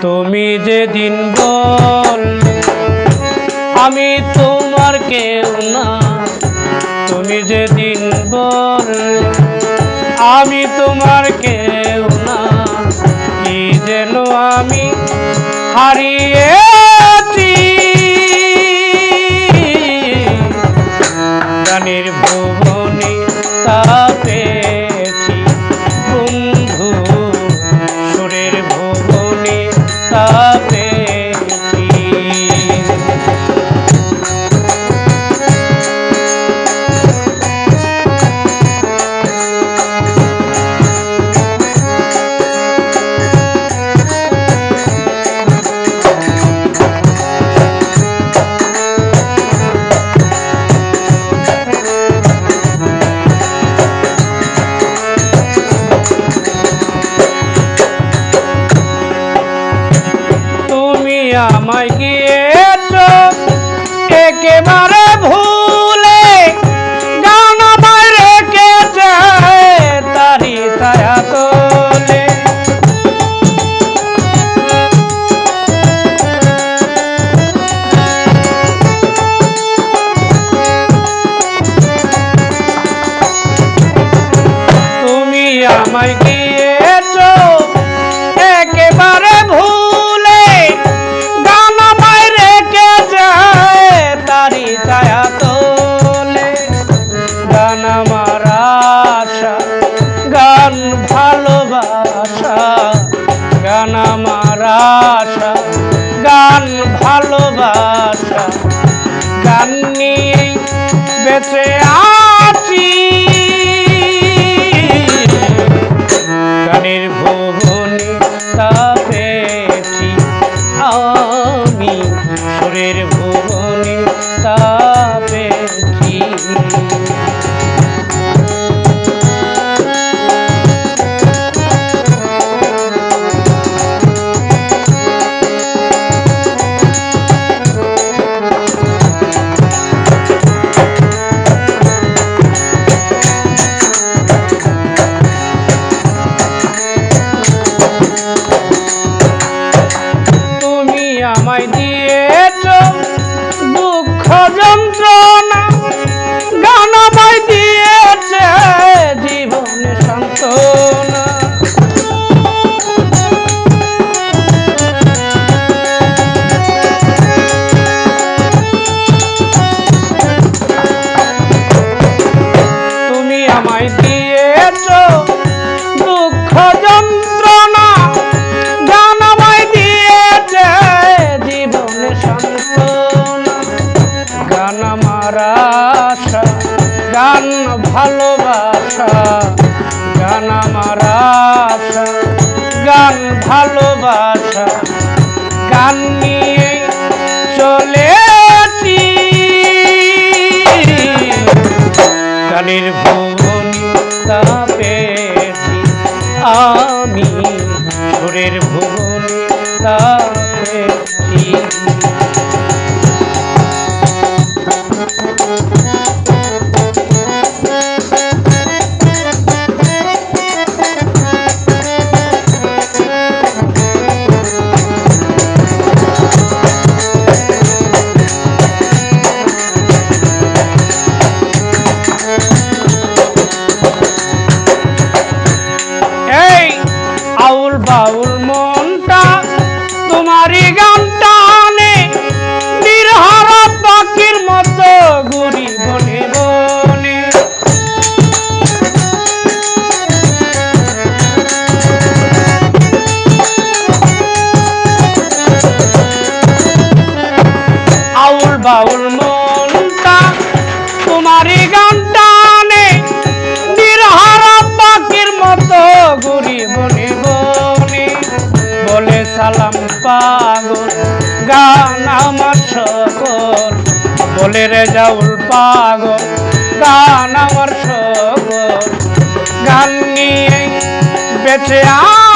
তুমি যেদিন বল, আমি তোমার কেউ না। তুমি যে দিন বল, আমি তোমার কেউ না। কি যেন আমি হারিয়েছি साथ আমায় গিয়েছ একেবারে ভুলে গান আমার আশা গান ভালোবাসা। গান নিয়ে বেঁচে গান ভালোবাসা, গান আমার আশা, গান ভালোবাসা, গান নিয়ে চলেছি। গানের ভুবনি তা পেয়েছি আমি, সুরের ভুবনি তা বাউল মনটা, তোমারই গানটা আনে নিরহারা পাখির মতো ঘুরি বনে বনে। বলে সালাম পাগল, গান আমার সকল। বলে রে জাউল পাগল, গান আমার সকল। গান নিয়ে বেঁচে আছি